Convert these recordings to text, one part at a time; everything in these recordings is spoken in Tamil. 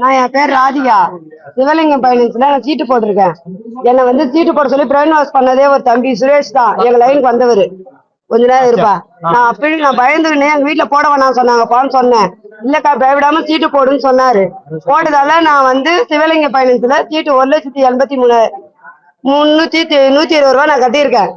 நான் என் பேர் ராதிகா. சிவலிங்கம் பைனான்ஸ்ல நான் சீட்டு போட்டிருக்கேன். என்னை வந்து சீட்டு போட சொல்லி பிரெயின் வாஷ் பண்ணதே ஒரு தம்பி சுரேஷ் தான். எங்க லைனுக்கு வந்தவர். கொஞ்ச நேரம் இருப்பா. நான் அப்படி நான் பயந்துருந்தேன் எங்க வீட்டுல போட வேணாம் சொன்னாங்கப்பான்னு சொன்னேன். இல்லக்கா பயப்படாம சீட்டு போடுன்னு சொன்னாரு. போட்டதால நான் வந்து சிவலிங்க பைனான்ஸ்ல சீட்டு ஒரு லட்சத்தி எண்பத்தி மூணு முன்னூத்தி நூத்தி இருபது ரூபா நான் கட்டியிருக்கேன்.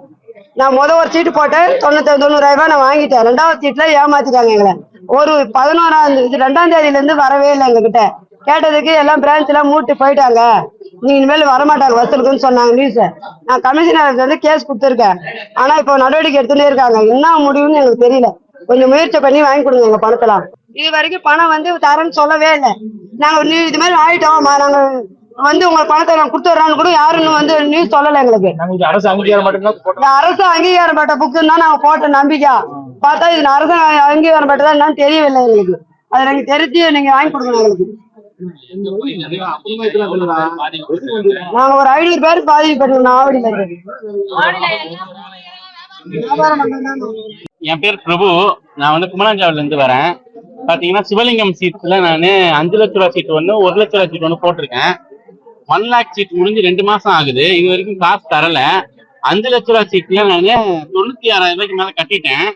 நான் முத ஒரு சீட்டு போட்டேன் தொண்ணூத்தி தொண்ணூறாயிரம் ரூபாய் நான் வாங்கிட்டேன். ரெண்டாவது சீட்ல ஏமாத்திட்டாங்க எங்களை. ஒரு பதினோராம் இது ரெண்டாம் தேதியில இருந்து வரவே இல்லை எங்ககிட்ட. கேட்டதுக்கு எல்லாம் பிரான்ச் எல்லாம் மூட்டு போயிட்டாங்க. நீங்க இனிமேல் வரமாட்டாங்க வசூலுக்குன்னு சொன்னாங்க நியூஸ் நான் கமிஷனர் வந்து கேஸ் கொடுத்துருக்கேன். ஆனா இப்போ நடவடிக்கை எடுத்துட்டே இருக்காங்க. என்ன முடிவுன்னு எனக்கு தெரியல. கொஞ்சம் முயற்சி பண்ணி வாங்கி கொடுங்க எங்க பணத்தெல்லாம். இது வரைக்கும் பணம் வந்து தரேன்னு சொல்லவே இல்லை. நாங்க நீ இது மாதிரி ஆயிட்டோம் ம- நாங்க வந்து உங்க பணத்தை நான் கொடுத்துட்றான்னு கூட யாரும் வந்து நியூஸ் சொல்லல எங்களுக்கு. அரசு அங்கீகாரம் அரசு அங்கீகாரம் பெற்ற புக்குன்னு தான் நாங்க போட்ட நம்பிக்கை. பார்த்தா இது அரசு அங்கீகாரம் பெற்றதா என்னன்னு தெரியவில்லை எங்களுக்கு. அது எனக்கு தெரிஞ்சு நீங்க வாங்கி கொடுக்கணும் எங்களுக்கு. நாங்க ஒரு ஐநூறு பேர் பண்றதுதான் என் பேர் பிரபு. நான் வந்து குமராஞ்சாவில இருந்து வரேன். பாத்தீங்கன்னா சிவலிங்கம் சீட்ஸ்ல நான் அஞ்சு லட்ச ரூபா சீட் ஒன்று ஒரு லட்ச ரூபா சீட் ஒன்று போட்டிருக்கேன். ஒன் லேக் சீட் முடிஞ்சு ரெண்டு மாசம் ஆகுது. இது வரைக்கும் காசு தரல. அஞ்சு லட்ச ரூபா சீட்ல நான் தொண்ணூத்தி ஆறாயிரம் ரூபாய்க்கு மேல கட்டிட்டேன்.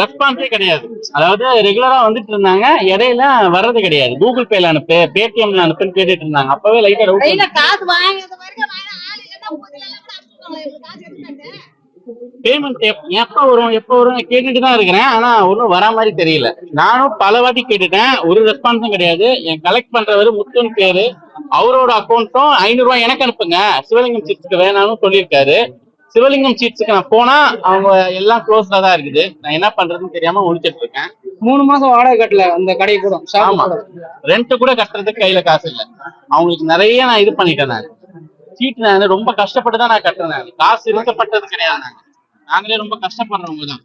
ரெஸ்பான்ஸே கிடையாது. அதாவது ரெகுலரா வந்துட்டு இருந்தாங்க இடையில வர்றது கிடையாது. கூகுள் பேல அனுப்பு பேடிஎம்ல அனுப்புன்னு கேட்டுட்டு இருந்தாங்க. அப்பவே லைட்டா. பேமெண்ட் எப்ப வரும் எப்ப வரும் கேட்டுட்டு தான் இருக்கிறேன். ஆனா ஒன்றும் வரா மாதிரி தெரியல. நானும் பல வாட்டி கேட்டுட்டேன். ஒரு ரெஸ்பான்ஸும் கிடையாது. என் கலெக்ட் பண்றவரு முத்துன்னு பேரு. அவரோட அக்கௌண்ட்டும் ஐநூறு ரூபாய் எனக்கு அனுப்புங்க. சிவலிங்கம் சீட்ஸ்க்கு வேணாம்னு சொல்லியிருக்காரு. சிவலிங்கம் சீட்ஸ்க்கு நான் போனா அவங்க எல்லாம் க்ளோஸ்ல தான் இருக்குது. நான் என்ன பண்றதுன்னு தெரியாம முடிச்சிட்டு இருக்கேன். மூணு மாசம் வாடகை கட்டல அந்த கடை. கூட ஆமா. கூட. ரெண்ட் கூட கட்டுறதுக்கு கையில காசு இல்ல. அவங்களுக்கு நிறைய நான் இது பண்ணிட்டேன் நான். சீட் நான் ரொம்ப கஷ்டப்பட்டு தான் நான் கட்டுறேன். காசு இருக்கப்பட்டது கிடையாது நாங்க நாங்களே ரொம்ப கஷ்டப்படுறவங்க தான்.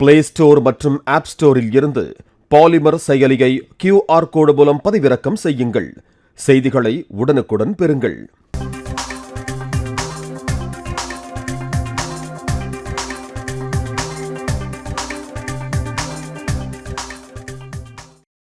பிளே ஸ்டோர் மற்றும் ஆப் ஸ்டோரில் இருந்து பாலிமர் செயலியை கியூஆர் கோடு மூலம் பதிவிறக்கம் செய்யுங்கள். செய்திகளை உடனுக்குடன் பெறுங்கள்.